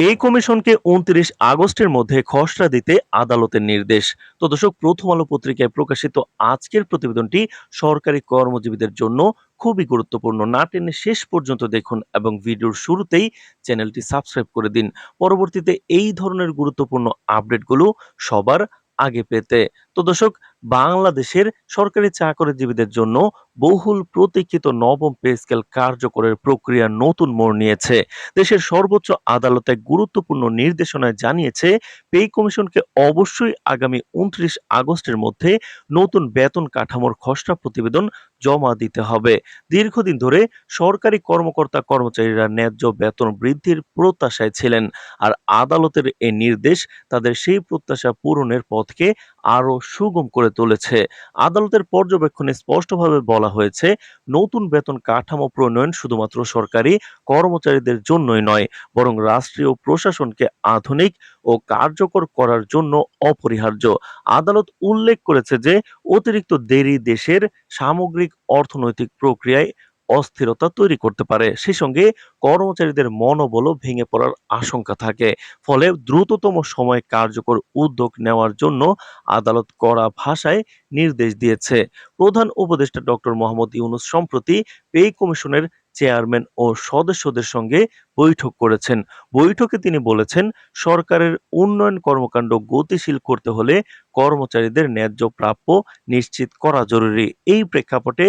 Pay কমিশনকে উনত্রিশ আগস্টের মধ্যে খসড়া দিতে আদালতের নির্দেশ। তো দর্শক, প্রথম আলো পত্রিকায় প্রকাশিত আজকের প্রতিবেদনটি সরকারি কর্মজীবীদের জন্য খুবই গুরুত্বপূর্ণ। না টেনে শেষ পর্যন্ত দেখুন এবং ভিডিওর শুরুতেই চ্যানেলটি সাবস্ক্রাইব করে দিন। পরবর্তীতে এই ধরনের গুরুত্বপূর্ণ আপডেটগুলো সবার আগে পেতে। তো দর্শক বাংলাদেশের সরকারি চাকরিজীবীদের জন্য বহুল প্রতীক্ষিত নবম পে স্কেল কার্যকরের প্রক্রিয়া নতুন মোড় নিয়েছে। দেশের সর্বোচ্চ আদালতে গুরুত্বপূর্ণ নির্দেশনায় জানিয়েছে, পে কমিশনকে অবশ্যই আগামী উনত্রিশ আগস্টের মধ্যে নতুন বেতন কাঠামোর খসড়া প্রতিবেদন জমা দিতে হবে। দীর্ঘদিন ধরে সরকারি কর্মকর্তা কর্মচারীরা ন্যায্য বেতন বৃদ্ধির প্রত্যাশায় ছিলেন, আর আদালতের এই নির্দেশ তাদের সেই প্রত্যাশা পূরণের পথকে আরও সুগম করে তুলেছে। আদালতের পর্যবেক্ষণে স্পষ্টভাবে বলা হয়েছে, নতুন বেতন কাঠামো প্রণয়ন শুধুমাত্র সরকারি কর্মচারীদের জন্যই নয়, বরং রাষ্ট্রীয় প্রশাসনকে আধুনিক ও কার্যকর করার জন্য অপরিহার্য। আদালত উল্লেখ করেছে যে, অতিরিক্ত দেরি দেশের সামগ্রিক অর্থনৈতিক প্রক্রিয়ায় অস্থিরতা তৈরি করতে পারে। সেই সঙ্গে কর্মচারীদের মনোবলও ভেঙে পড়ার আশঙ্কা থাকে। ফলে দ্রুততম সময়ে কার্যকর উদ্যোগ নেওয়ার জন্য আদালত কড়া ভাষায় নির্দেশ দিয়েছে। প্রধান উপদেষ্টা ডক্টর মোহাম্মদ ইউনুস সম্প্রতি পে কমিশনের চেয়ারম্যান ও সদস্যদের সঙ্গে বৈঠক করেছেন। বৈঠকে তিনি বলেছেন, সরকারের উন্নয়ন কর্মকাণ্ড গতিশীল করতে হলে কর্মচারীদের ন্যায্য প্রাপ্য নিশ্চিত করা জরুরি। এই প্রেক্ষাপটে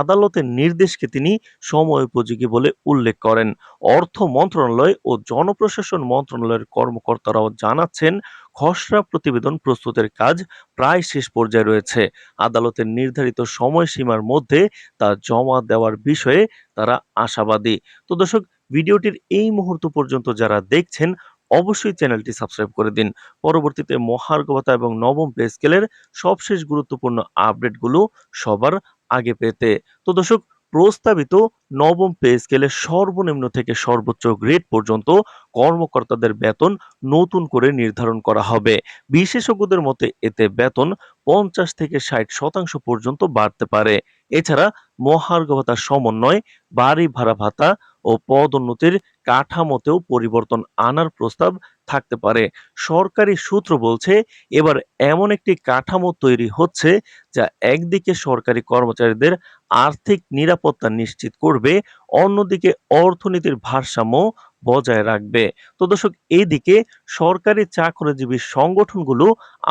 আদালতের নির্দেশকে তিনি সময়োপযোগী বলে উল্লেখ করেন। অর্থ মন্ত্রণালয় ও জনপ্রশাসন মন্ত্রণালয়ের কর্মকর্তারাও জানাচ্ছেন, খসড়া প্রতিবেদন প্রস্তুতের কাজ প্রায় শেষ পর্যায়ে রয়েছে। আদালতের নির্ধারিত সময়সীমার মধ্যে তা জমা দেওয়ার বিষয়ে তারা আশাবাদী। তো দর্শক ভিডিওটির এই মুহূর্ত পর্যন্ত যারা দেখছেন, অবশ্যই চ্যানেলটি সাবস্ক্রাইব করে দিন। পরবর্তীতে মহার্ঘ ভাতা এবং নবম পে স্কেলের সবশেষ গুরুত্বপূর্ণ আপডেটগুলো সবার আগে পেতে। তো দর্শক, প্রস্তাবিত নবম পে স্কেলে সর্বনিম্ন থেকে সর্বোচ্চ গ্রেড পর্যন্ত কর্মকর্তাদের বেতন নতুন করে নির্ধারণ করা হবে। বিশেষজ্ঞদের মতে, এতে বেতন পঞ্চাশ থেকে ষাট শতাংশ পর্যন্ত বাড়তে পারে। এছাড়া মহার্ঘ ভাতার সমন্বয় বাড়ি ভাড়া ভাতা ও পদোন্নতির কাঠামোতেও পরিবর্তন আনার প্রস্তাব থাকতে পারে। সরকারি সূত্র বলছে, এবার এমন একটি কাঠামো তৈরি হচ্ছে যা একদিকে সরকারি কর্মচারীদের আর্থিক নিরাপত্তা নিশ্চিত করবে, অন্যদিকে অর্থনীতির ভারসাম্য বজায় রাখবে। তো দর্শক এদিকে সরকারি চাকরিজীবী সংগঠনগুলো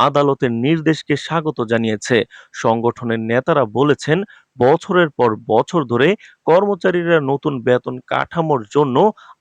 আদালতের নির্দেশকে স্বাগত জানিয়েছে। সংগঠনের নেতারা বলেছেন, বছরের পর বছর ধরে কর্মচারীরা নতুন বেতন কাঠামোর জন্য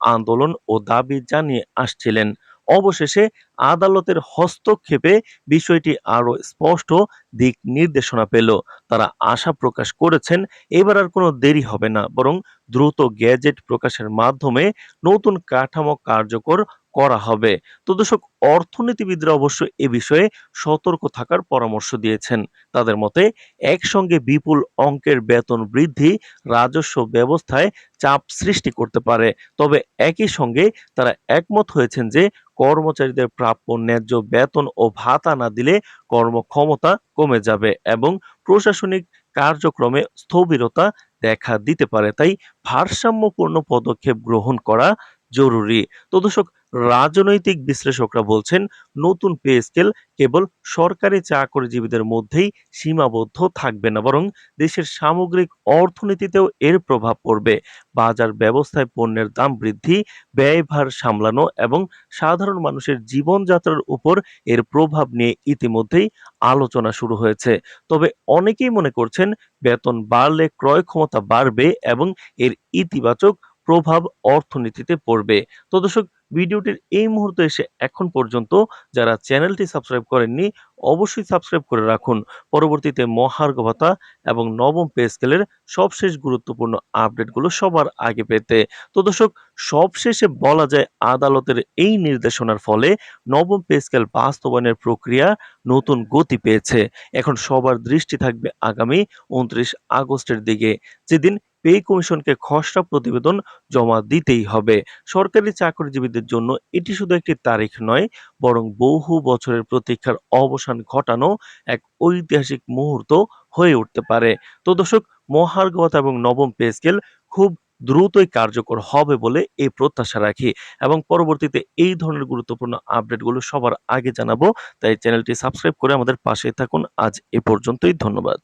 আন্দোলন ও দাবি জানিয়ে আসছিলেন। অবশেষে আদালতের হস্তক্ষেপে বিষয়টি আরও স্পষ্ট দিক নির্দেশনা পেল। তারা আশা প্রকাশ করেছেন এবার আর কোনো দেরি হবে না, বরং দ্রুত গ্যাজেট প্রকাশের মাধ্যমে নতুন কাঠামো কার্যকর করা হবে। তো দর্শক, অর্থনীতিবিদরা অবশ্য এ বিষয়ে সতর্ক থাকার পরামর্শ দিয়েছেন। তাদের মতে, একসঙ্গে বিপুল অঙ্কের বেতন বৃদ্ধি রাজস্ব ব্যবস্থায় চাপ সৃষ্টি করতে পারে। তবে একই সঙ্গে তারা একমত হয়েছেন যে, কর্মচারীদের প্রাপ্য ন্যায্য বেতন ও ভাতা না দিলে কর্মক্ষমতা কমে যাবে এবং প্রশাসনিক কার্যক্রমে স্থবিরতা দেখা দিতে পারে। তাই ভারসাম্যপূর্ণ পদক্ষেপ গ্রহণ করা জরুরি। তো দর্শক, রাজনৈতিক বিশ্লেষকরা বলছেন, নতুন পে স্কেল কেবল সরকারি চাকরিজীবীদের মধ্যেই সীমাবদ্ধ থাকবে না, বরং দেশের সামগ্রিক অর্থনীতিতেও এর প্রভাব পড়বে। বাজার ব্যবস্থায় পণ্যের দাম বৃদ্ধি ব্যয়ভার সামলানো এবং সাধারণ মানুষের জীবনযাত্রার উপর এর প্রভাব নিয়ে ইতিমধ্যেই আলোচনা শুরু হয়েছে। তবে অনেকেই মনে করছেন, বেতন বাড়লে ক্রয় ক্ষমতা বাড়বে এবং এর ইতিবাচক প্রভাব অর্থনীতিতে পড়বে। তো দর্শক, ভিডিওটির এই মুহূর্তে এসে এখন পর্যন্ত যারা চ্যানেলটি সাবস্ক্রাইব করেননি, অবশ্যই সাবস্ক্রাইব করে রাখুন। পরবর্তীতে মহার্ঘ ভাতা এবং নবম পে স্কেলের সবশেষ গুরুত্বপূর্ণ আপডেটগুলো সবার আগে পেতে। তো দর্শক, সবশেষে বলা যায় আদালতের এই নির্দেশনার ফলে নবম পে স্কেল বাস্তবায়নের প্রক্রিয়া নতুন গতি পেয়েছে। এখন সবার দৃষ্টি থাকবে আগামী উনত্রিশ আগস্টের দিকে। যেদিন পে কমিশনকে খসড়া প্রতিবেদন জমা দিতেই হবে। সরকারি চাকরিজীবীদের জন্য এটি শুধু একটি তারিখ নয়, বরং বহু বছরের প্রতীক্ষার অবসান ঘটানো এক ঐতিহাসিক মুহূর্ত হয়ে উঠতে পারে। তো দর্শক মহার্ঘ ভাতা এবং নবম পে স্কেল খুব দ্রুতই কার্যকর হবে বলে এই প্রত্যাশা রাখি এবং পরবর্তীতে এই ধরনের গুরুত্বপূর্ণ আপডেটগুলো সবার আগে জানাব। তাই চ্যানেলটি সাবস্ক্রাইব করে আমাদের পাশে থাকুন। আজ এ পর্যন্তই, ধন্যবাদ।